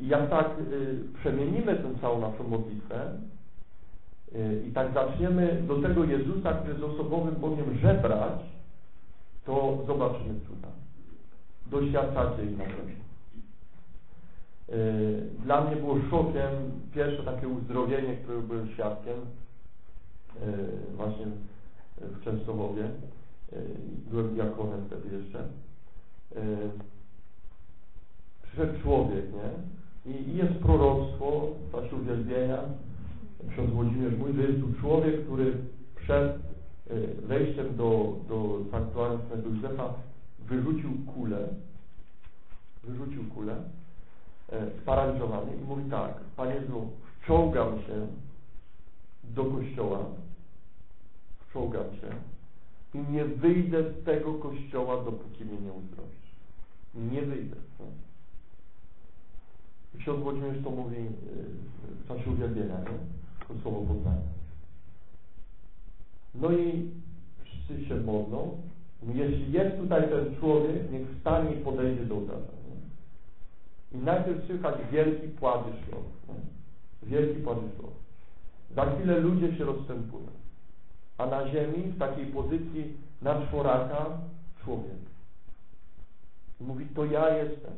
I jak tak przemienimy tę całą naszą modlitwę i tak zaczniemy do tego Jezusa, który jest osobowym Bogiem, żebrać, to zobaczymy cuda. Doświadczacie ich na pewno. Dla mnie było szokiem pierwsze takie uzdrowienie, którego byłem świadkiem właśnie w Częstochowie. Byłem diakonem wtedy jeszcze. Przyszedł człowiek, nie? I jest proroctwo w czasie uwielbienia. Ksiądz Włodzimierz mówi, że jest tu człowiek, który przed wejściem do, do sanktuarium Świętego Józefa wyrzucił kulę, wyrzucił kulę, sparaliżowany i mówi tak, Panie Jezu, wczołgam się do kościoła, wczołgam się i nie wyjdę z tego kościoła, dopóki mnie nie uzdrowisz. Nie wyjdę. No. Ksiądz Włodzimierz to mówi w czasie uwielbienia, nie? to słowo poznania. No i wszyscy się modlą. Jeśli jest tutaj ten człowiek, niech wstanie i podejdzie do ołtarza. I najpierw słychać wielki ślub. Wielki ślub. Za chwilę ludzie się rozstępują. A na ziemi, w takiej pozycji na czworaka, człowiek. I mówi, to ja jestem.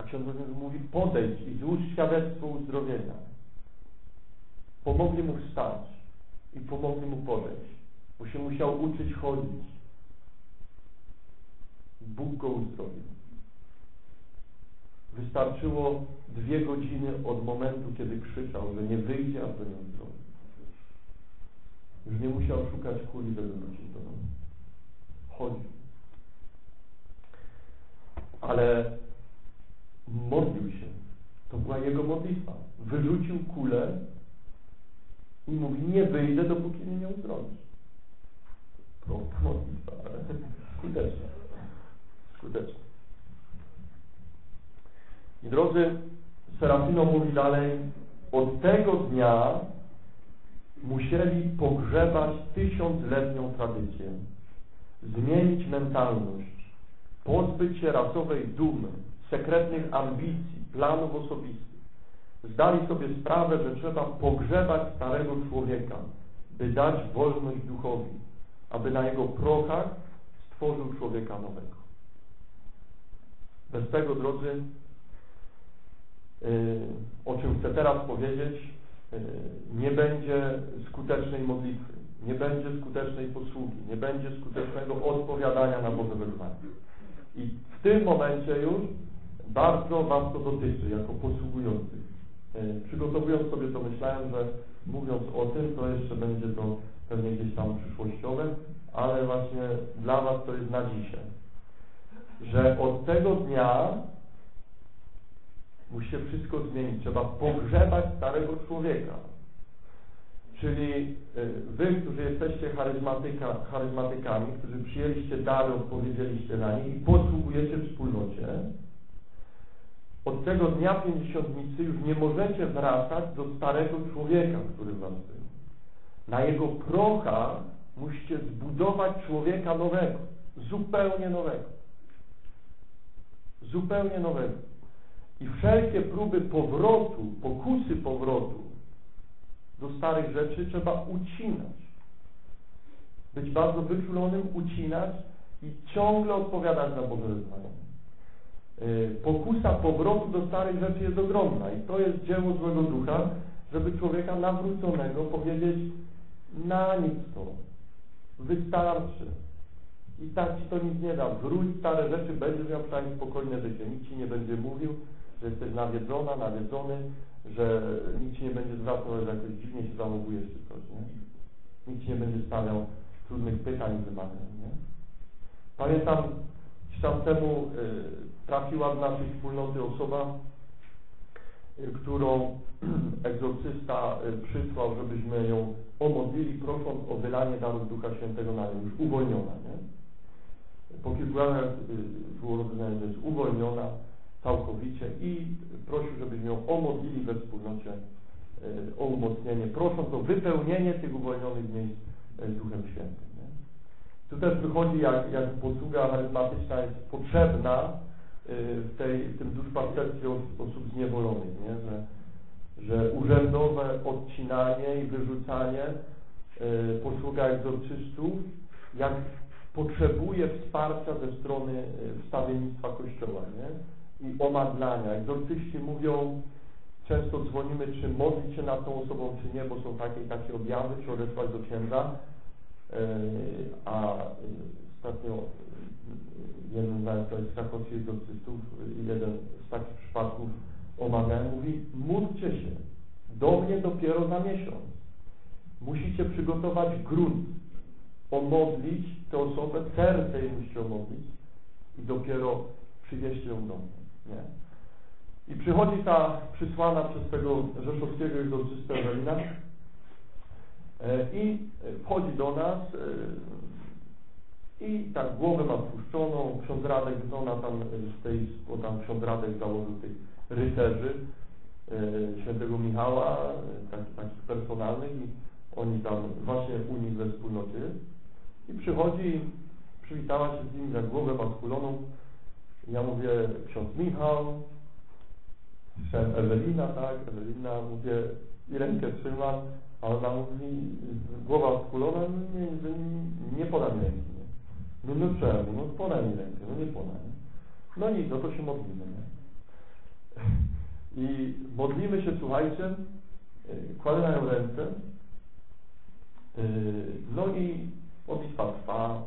A ksiądz mówi, podejdź i złóż świadectwo uzdrowienia. Pomogli mu wstać i pomogli mu podejść, bo się musiał uczyć chodzić. Bóg go uzdrowił. Wystarczyło dwie godziny od momentu, kiedy krzyczał, że nie wyjdzie, a to nie uzdrowi. Już nie musiał szukać kuli, żeby wrócić do domu. Chodził. Ale modlił się. To była jego modlitwa. Wyrzucił kulę i mówi, nie wyjdę, dopóki mnie nie uzdrowisz. Prosta modlitwa, ale skuteczna. Skuteczna. I drodzy, Serafino mówi dalej, od tego dnia musieli pogrzebać tysiącletnią tradycję, zmienić mentalność, pozbyć się rasowej dumy, sekretnych ambicji, planów osobistych. Zdali sobie sprawę, że trzeba pogrzebać starego człowieka, by dać wolność duchowi, aby na jego prochach stworzył człowieka nowego. Bez tego, drodzy, Y, o czym chcę teraz powiedzieć, y, nie będzie skutecznej modlitwy, nie będzie skutecznej posługi, nie będzie skutecznego odpowiadania na Boże wezwanie. I w tym momencie już bardzo Was to dotyczy, jako posługujących. Y, przygotowując sobie to myślałem, że mówiąc o tym, to jeszcze będzie to pewnie gdzieś tam przyszłościowe, ale właśnie dla Was to jest na dzisiaj. Że od tego dnia Musi się wszystko zmienić. Trzeba pogrzebać starego człowieka. Czyli y, wy, którzy jesteście charyzmatyka, charyzmatykami, którzy przyjęliście dary, odpowiedzieliście na nie i posługujecie wspólnocie, od tego dnia pięćdziesiątnicy już nie możecie wracać do starego człowieka, który was był. Na jego prochach musicie zbudować człowieka nowego, zupełnie nowego. Zupełnie nowego. I wszelkie próby powrotu, pokusy powrotu do starych rzeczy trzeba ucinać. Być bardzo wyczulonym, ucinać i ciągle odpowiadać na Boże wezwania. Y, pokusa powrotu do starych rzeczy jest ogromna i to jest dzieło złego ducha, żeby człowieka nawróconego powiedzieć na nic to, wystarczy. I tak ci to nic nie da. Wróć stare rzeczy, będziesz miał przynajmniej spokojne życie. Nikt ci nie będzie mówił, że jesteś nawiedzona, nawiedzony, że nikt ci nie będzie zwracał, że jakoś dziwnie się zachowujesz czy coś, nie? Nikt ci nie będzie stawiał trudnych pytań wymagań, nie? Pamiętam, czas temu y, trafiła do naszej wspólnoty osoba, y, którą egzorcysta y, przysłał, żebyśmy ją omodlili, prosząc o wylanie darów Ducha Świętego na nią, już uwolniona, nie? Po kilku latach y, rozumiane, że jest uwolniona, całkowicie i prosił, żebyśmy ją omodlili we wspólnocie o umocnienie, prosząc o wypełnienie tych uwolnionych miejsc Duchem Świętym. Nie? Tu też wychodzi, jak, jak posługa charyzmatyczna jest potrzebna, tej, w tym duszpasterstwie osób zniewolonych, nie? Że, że urzędowe odcinanie i wyrzucanie y, posługa egzorcystów, jak potrzebuje wsparcia ze strony y, wstawiennictwa Kościoła, nie? I omadlania. Egzorcyści mówią, często dzwonimy, czy modlić się nad tą osobą, czy nie, bo są takie takie objawy, czy odesłać do księdza. Y, a ostatnio jeden z krakowskich egzorcystów, jeden z takich przypadków omawiałem, mówi, módlcie się, do mnie dopiero za miesiąc. Musicie przygotować grunt, omodlić tę osobę, serce jej musicie omodlić i dopiero przywieźć ją do mnie. Nie? I przychodzi ta przysłana przez tego rzeszowskiego egzorcystę Ewelina e, i wchodzi do nas e, i tak głowę ma spuszczoną, ksiądz Radek, ona tam z tej, bo tam ksiądz Radek założył tych rycerzy e, świętego Michała, takich, takich personalnych i oni tam właśnie u nich we wspólnocie i przychodzi, przywitała się z nimi za głowę maskuloną. Ja mówię, ksiądz Michał, słyszałem Ewelina, tak, Ewelina, mówię, i rękę trzymam, a ona mówi, głowa skulona, no nie, nie, nie poda mi ręki. No, no czemu, no poda mi rękę, no nie poda, nie. No nic, no to się modlimy, nie. I modlimy się, słuchajcie, nią ręce, no i modlitwa trwa.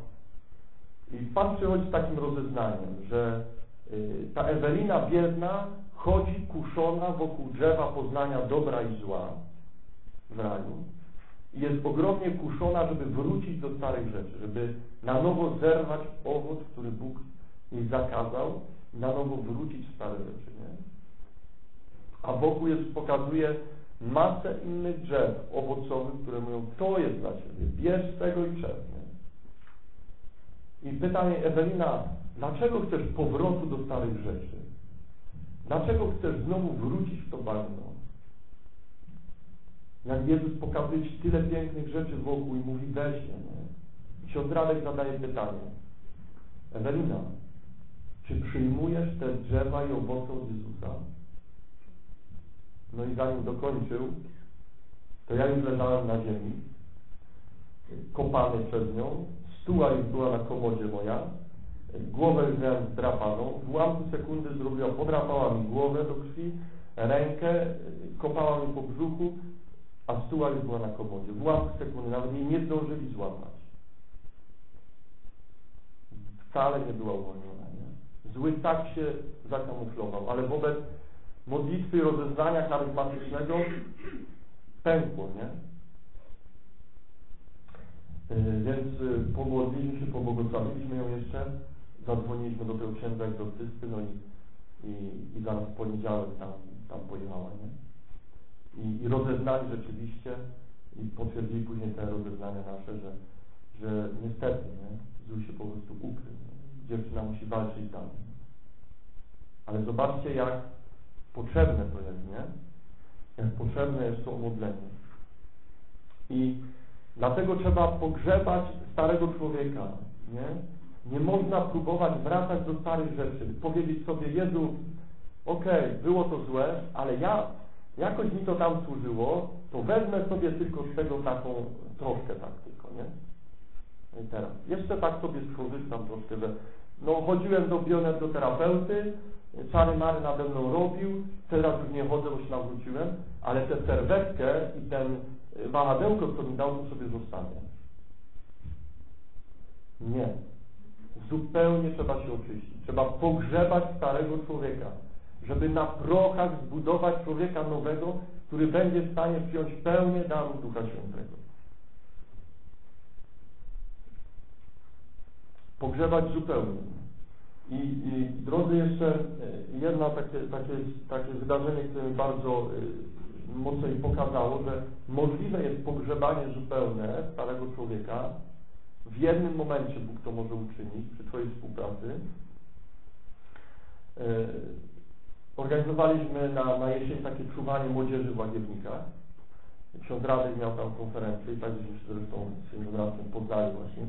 I Pan przychodzi z takim rozeznaniem, że y, ta Ewelina biedna chodzi kuszona wokół drzewa poznania dobra i zła w raju jest ogromnie kuszona, żeby wrócić do starych rzeczy, żeby na nowo zerwać owoc, który Bóg jej zakazał na nowo wrócić w stare rzeczy, nie? A wokół jest, pokazuje masę innych drzew owocowych, które mówią, to jest dla Ciebie, bierz tego i czerp. I pyta mnie Ewelina, dlaczego chcesz powrotu do starych rzeczy? Dlaczego chcesz znowu wrócić w to bagno? Jak Jezus pokazuje Ci tyle pięknych rzeczy wokół i mówi weź je, nie? Radek zadaje pytanie. Ewelina, czy przyjmujesz te drzewa i owoce od Jezusa? No i zanim dokończył, to ja już leżałem na ziemi, kopany przez nią, stuła już była na komodzie moja, głowę już miałem zdrapaną, w ułamku sekundy zrobiła, podrapała mi głowę do krwi, rękę, kopała mi po brzuchu, a stuła już była na komodzie. W ułamku sekundy, nawet mnie nie zdążyli złapać. Wcale nie była uwolniona. Nie? Zły tak się zakamuflował, ale wobec modlitwy i rozeznania charyzmatycznego pękło, nie? Y, więc y, pomodliliśmy się, pobłogosławiliśmy ją jeszcze, zadzwoniliśmy do tego księdza egzorcysty, no i, i, i zaraz w poniedziałek tam, tam pojechała, nie? I, I rozeznali rzeczywiście i potwierdzili później te rozeznania nasze, że, że niestety, nie? Zły się po prostu ukrył. Nie? Dziewczyna musi walczyć dalej. Ale zobaczcie, jak potrzebne to jest, nie? Jak potrzebne jest to modlenie. I dlatego trzeba pogrzebać starego człowieka, nie? Nie można próbować wracać do starych rzeczy, powiedzieć sobie, Jezu, okej, okay, było to złe, ale ja, jakoś mi to tam służyło, to wezmę sobie tylko z tego taką troszkę tak tylko, nie? No I teraz, jeszcze tak sobie skorzystam troszkę, że no chodziłem do bioenergoterapeuty, czary mary nade mną robił, teraz już nie chodzę, bo się nawróciłem, ale tę serwetkę i ten wahadełko, co mi dał, to sobie zostawię. Nie. Zupełnie trzeba się oczyścić. Trzeba pogrzebać starego człowieka, żeby na prochach zbudować człowieka nowego, który będzie w stanie przyjąć pełnię daru Ducha Świętego. Pogrzebać zupełnie. I, i drodzy, jeszcze e, jedno takie, takie, takie wydarzenie, które mi bardzo y, mocno mi pokazało, że możliwe jest pogrzebanie zupełne starego człowieka. W jednym momencie Bóg to może uczynić przy Twojej współpracy. Y, organizowaliśmy na, na jesień takie czuwanie młodzieży w Łagiewnikach. Ksiądz Radek miał tam konferencję i tak żeśmy się zresztą z księdzem Radkiem właśnie.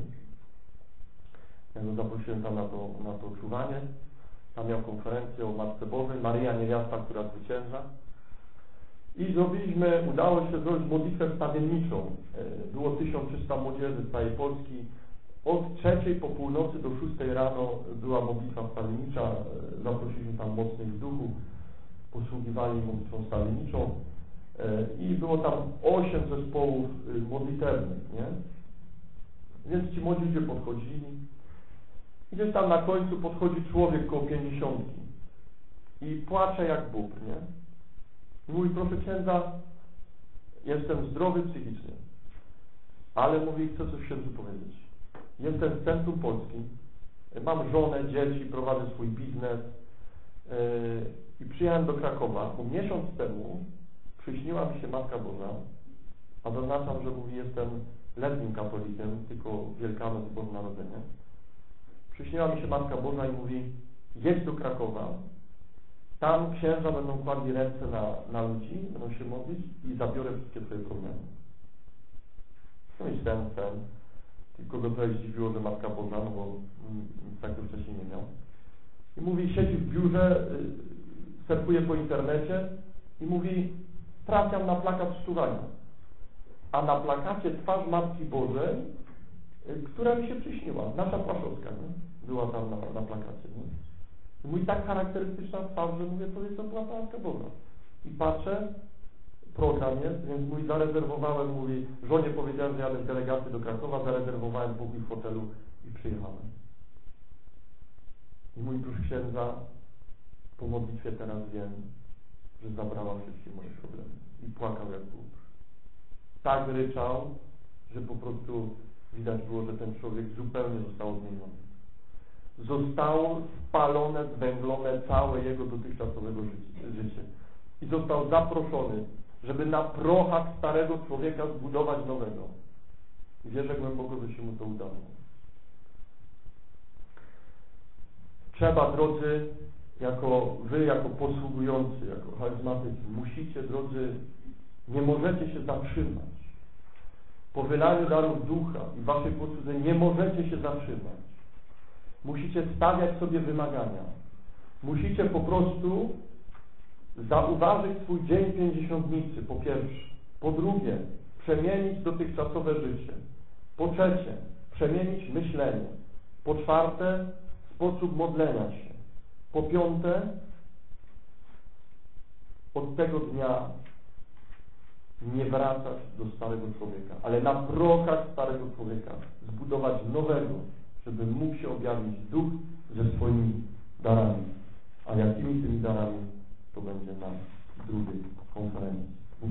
Ja go zaprosiłem tam na to, na to czuwanie. Tam miał konferencję o Matce Bożej, Maryja Niewiasta, która zwycięża. I zrobiliśmy, udało się zrobić modlitwę stawienniczą. E, było 1300 młodzieży z całej Polski. Od trzeciej po północy do szóstej rano była modlitwa stawiennicza. E, zaprosiliśmy tam mocnych w duchu. Posługiwali modlitwą stawienniczą. E, I było tam osiem zespołów modlitewnych, nie? Więc ci młodzi ludzie podchodzili. I gdzieś tam na końcu podchodzi człowiek koło pięćdziesiątki i płacze jak bób, nie? Mówi, proszę księdza, jestem zdrowy psychicznie, ale mówi, chcę coś księdzu powiedzieć. Jestem w centrum Polski, mam żonę, dzieci, prowadzę swój biznes yy, i przyjechałem do Krakowa. Bo miesiąc temu przyśniła mi się Matka Boża, a zaznaczam, że mówi, jestem letnim katolikiem, tylko Wielkanoc i Boże Narodzenie. Przyśniła mi się Matka Boża i mówi, jedź do Krakowa, tam księża będą kładli ręce na, na ludzi, będą się modlić i zabiorę wszystkie Twoje problemy. No i ten, ten. Tylko go trochę zdziwiło, że Matka Boża, no bo mm, tak to wcześniej nie miał. I mówi, siedzi w biurze, y, surfuje po internecie i mówi, trafiam na plakat szczuwania. A na plakacie twarz Matki Bożej, y, która mi się przyśniła, nasza Płaszowska, nie? była tam na, na plakacie. Nie? Mój tak charakterystyczna twarz, że mówię sobie, to była Matka Boża. I patrzę, program jest, więc mój zarezerwowałem, mówi, żonie powiedziałem, że jadę z delegacji do Krakowa, zarezerwowałem pokój w hotelu i przyjechałem. I mój dusz księdza po modlitwie teraz wiem, że zabrała wszystkie moje problemy. I płakał jak Bóg. Tak ryczał, że po prostu widać było, że ten człowiek zupełnie został odmieniony zostało spalone, zwęglone całe jego dotychczasowego życie. I został zaproszony, żeby na prochach starego człowieka zbudować nowego. Wierzę głęboko, że się mu to udało. Trzeba, drodzy, jako wy, jako posługujący, jako charyzmatycy, musicie, drodzy, nie możecie się zatrzymać. Po wylaniu darów ducha i waszej posłudze nie możecie się zatrzymać. Musicie stawiać sobie wymagania. Musicie po prostu zauważyć swój dzień pięćdziesiątnicy, po pierwsze. Po drugie, przemienić dotychczasowe życie. Po trzecie, przemienić myślenie. Po czwarte, sposób modlenia się. Po piąte, od tego dnia nie wracać do starego człowieka, ale na prochach starego człowieka zbudować nowego, żeby mógł się objawić Duch ze swoimi darami. A jakimi tymi darami, to będzie na drugiej konferencji. Mój